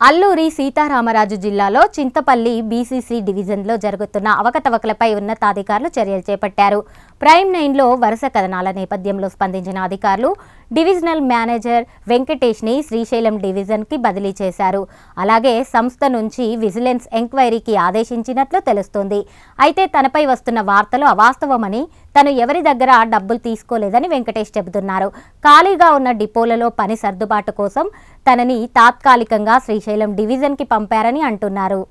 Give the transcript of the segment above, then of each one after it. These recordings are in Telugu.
అల్లూరి సీతారామరాజు జిల్లాలో చింతపల్లి బీసీసీ డివిజన్లో జరుగుతున్న అవకతవకలపై ఉన్నతాధికారులు చర్యలు చేపట్టారు. ప్రైమ్ నైన్లో వరుస కథనాల నేపథ్యంలో స్పందించిన అధికారులు డివిజనల్ మేనేజర్ వెంకటేష్ని శ్రీశైలం డివిజన్కి బదిలీ చేశారు. అలాగే సంస్థ నుంచి విజిలెన్స్ ఎంక్వైరీకి ఆదేశించినట్లు తెలుస్తోంది. అయితే తనపై వస్తున్న వార్తలు అవాస్తవమని తను ఎవరి దగ్గర డబ్బులు తీసుకోలేదని వెంకటేష్ చెబుతున్నారు. ఖాళీగా ఉన్న డిపోలలో పని సర్దుబాటు కోసం తనని తాత్కాలికంగా శ్రీశైలం డివిజన్కి పంపారని అంటున్నారు.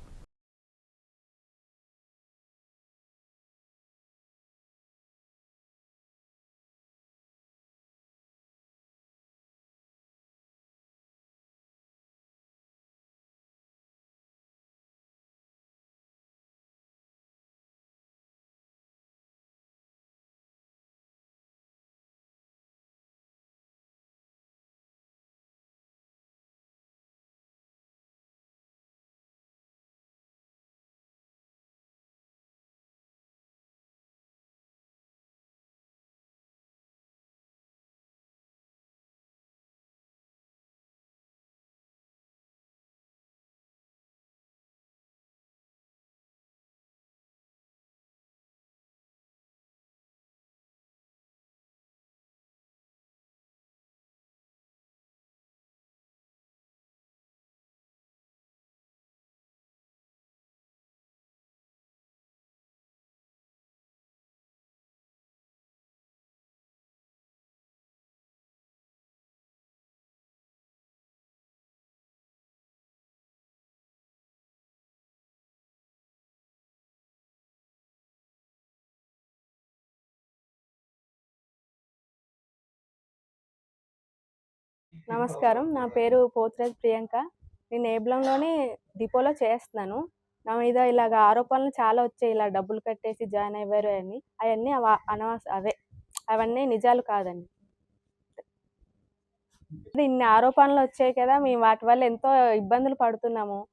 నమస్కారం. నా పేరు పోతురాజ్ ప్రియాంక. నేను ఏబ్లంలోనే డిపోలో చేస్తున్నాను. నా మీద ఇలాగ ఆరోపణలు చాలా వచ్చాయి. ఇలా డబ్బులు కట్టేసి జాయిన్ అయ్యారు అని. అవన్నీ అవ- అనవస అవే అవన్నీ నిజాలు కాదండి. ఇన్ని ఆరోపణలు వచ్చాయి కదా మేము వాటి వల్ల ఎంతో ఇబ్బందులు పడుతున్నాము.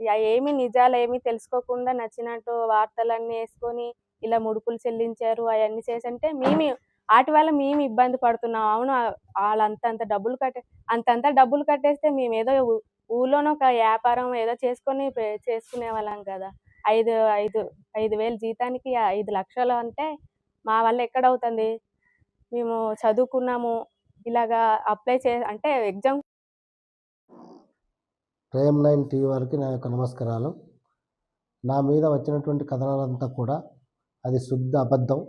ఏమి నిజాలు ఏమి తెలుసుకోకుండా నచ్చినట్టు వార్తలన్నీ వేసుకొని ఇలా ముడుపులు చెల్లించారు అవన్నీ చేసి అంటే మేము వాటి వల్ల మేము ఇబ్బంది పడుతున్నాం. అవును వాళ్ళు అంత డబ్బులు కట్టే అంతంత డబ్బులు కట్టేస్తే మేము ఏదో ఊళ్ళోనే ఒక వ్యాపారం ఏదో చేసుకొని చేసుకునే వాళ్ళం కదా. ఐదు ఐదు ఐదు వేలు జీతానికి ఐదు లక్షలు అంటే మా వల్ల ఎక్కడ అవుతుంది మేము చదువుకున్నాము. ఇలాగా అప్లై చే అంటే ఎగ్జామ్ ప్రేమ్ నైన్ టీవీ వారికి నా యొక్క నమస్కారాలు. నా మీద వచ్చినటువంటి కథనాలంతా కూడా అది శుద్ధ అబద్ధం.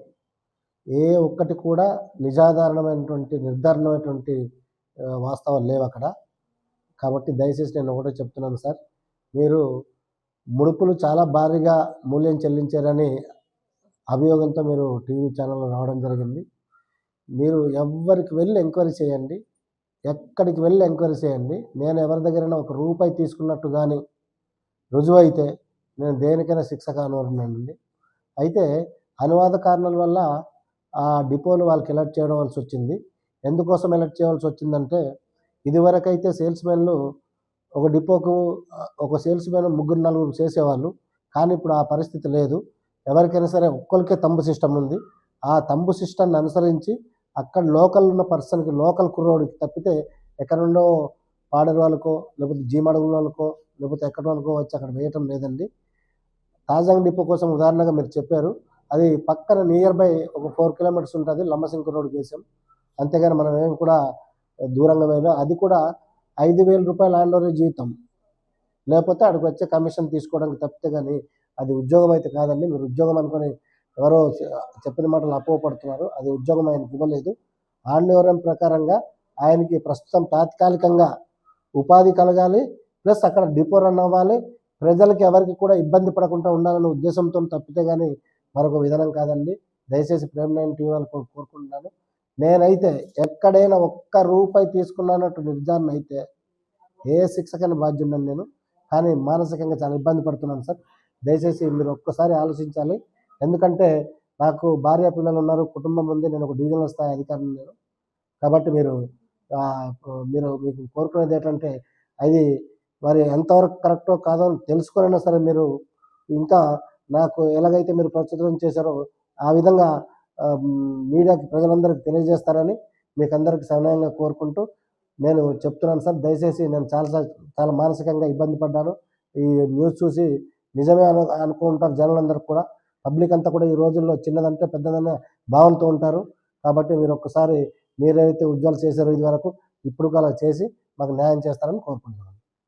ఏ ఒక్కటి కూడా నిజాధారణమైనటువంటి నిర్ధారణమైనటువంటి వాస్తవాలు లేవు అక్కడ. కాబట్టి దయచేసి నేను ఒకటే చెప్తున్నాను సార్. మీరు ముడుపులు చాలా భారీగా మూల్యం చెల్లించారని అభియోగంతో మీరు టీవీ ఛానల్లో రావడం జరిగింది. మీరు ఎవరికి వెళ్ళి ఎంక్వైరీ చేయండి. ఎక్కడికి వెళ్ళి ఎంక్వైరీ చేయండి. నేను ఎవరి దగ్గరైనా ఒక రూపాయి తీసుకున్నట్టు కానీ రుజువు అయితే నేను దేనికైనా శిక్ష కానున్నానండి అయితే అనువాద కారణాల వల్ల ఆ డిపోలు వాళ్ళకి ఎలర్ట్ చేయవలసి వచ్చింది. ఎందుకోసం ఎలర్ట్ చేయవలసి వచ్చిందంటే ఇదివరకైతే సేల్స్ మ్యాన్లు ఒక డిపోకు ఒక సేల్స్ మ్యాన్ ముగ్గురు నలుగురు చేసేవాళ్ళు. కానీ ఇప్పుడు ఆ పరిస్థితి లేదు. ఎవరికైనా సరే ఒక్కరికే తంబు సిస్టమ్ ఉంది. ఆ తంబు సిస్టమ్ని అనుసరించి అక్కడ లోకల్ ఉన్న పర్సన్కి లోకల్ కుర్రోడికి తప్పితే ఎక్కడుండో పాడేరు వాళ్ళకో లేకపోతే జీమడుగుల వాళ్ళకో లేకపోతే ఎక్కడ వాళ్ళకో వచ్చి అక్కడ వేయటం లేదండి. తాజాంగ్ డిపో కోసం ఉదాహరణగా మీరు చెప్పారు. అది పక్కన నియర్ బై ఒక ఫోర్ కిలోమీటర్స్ ఉంటుంది లంబసింగ్ రోడ్కి వేసాం అంతేగాని మనం ఏం కూడా దూరంగా వేయలేదు అది కూడా ఐదు వేల రూపాయలు హ్యాండ్ జీవితం. జీతం లేకపోతే అక్కడికి వచ్చే కమిషన్ తీసుకోవడానికి తప్పితే కానీ అది ఉద్యోగం అయితే కాదండి. మీరు ఉద్యోగం అనుకొని ఎవరో చెప్పిన మాటలు అపోపడుతున్నారు అది ఉద్యోగం ఆయనకి ఇవ్వలేదు. ఆండవరం ప్రకారంగా ఆయనకి ప్రస్తుతం తాత్కాలికంగా ఉపాధి కలగాలి ప్లస్ అక్కడ డిపో రన్ అవ్వాలి. ప్రజలకి ఎవరికి కూడా ఇబ్బంది పడకుండా ఉండాలనే ఉద్దేశంతో తప్పితే కానీ మరొక విధానం కాదండి. దయచేసి ప్రేమ నైన్ టీవీ వాళ్ళు కోరుకుంటున్నాను. నేనైతే ఎక్కడైనా ఒక్క రూపాయి తీసుకున్నానట్టు నిర్ధారణ అయితే ఏ శిక్షకైనా బాధ్యున్నాను నేను కానీ మానసికంగా చాలా ఇబ్బంది పడుతున్నాను సార్. దయచేసి మీరు ఒక్కసారి ఆలోచించాలి. ఎందుకంటే నాకు భార్య పిల్లలు ఉన్నారు కుటుంబం ఉంది నేను ఒక డివిజనల్ స్థాయి అధికారిని నేను. కాబట్టి మీరు మీరు మీకు కోరుకునేది ఏంటంటే అది మరి ఎంతవరకు కరెక్టో కాదో అని తెలుసుకునైనా సరే మీరు ఇంకా నాకు ఎలాగైతే మీరు ప్రచురం చేశారో ఆ విధంగా మీడియాకి ప్రజలందరికీ తెలియజేస్తారని మీకు అందరికి సమయంగా కోరుకుంటూ నేను చెప్తున్నాను సార్. దయచేసి నేను చాలా చాలా మానసికంగా ఇబ్బంది పడ్డాను. ఈ న్యూస్ చూసి నిజమే అను అనుకుంటారు జనాలందరూ కూడా. పబ్లిక్ అంతా కూడా ఈ రోజుల్లో చిన్నదంటే పెద్దదనే భావంతో ఉంటారు. కాబట్టి మీరు ఒక్కసారి మీరైతే ఉద్యోగాలు చేశారో ఇది వరకు ఇప్పుడు అలా చేసి మాకు న్యాయం చేస్తారని కోరుకుంటున్నాను.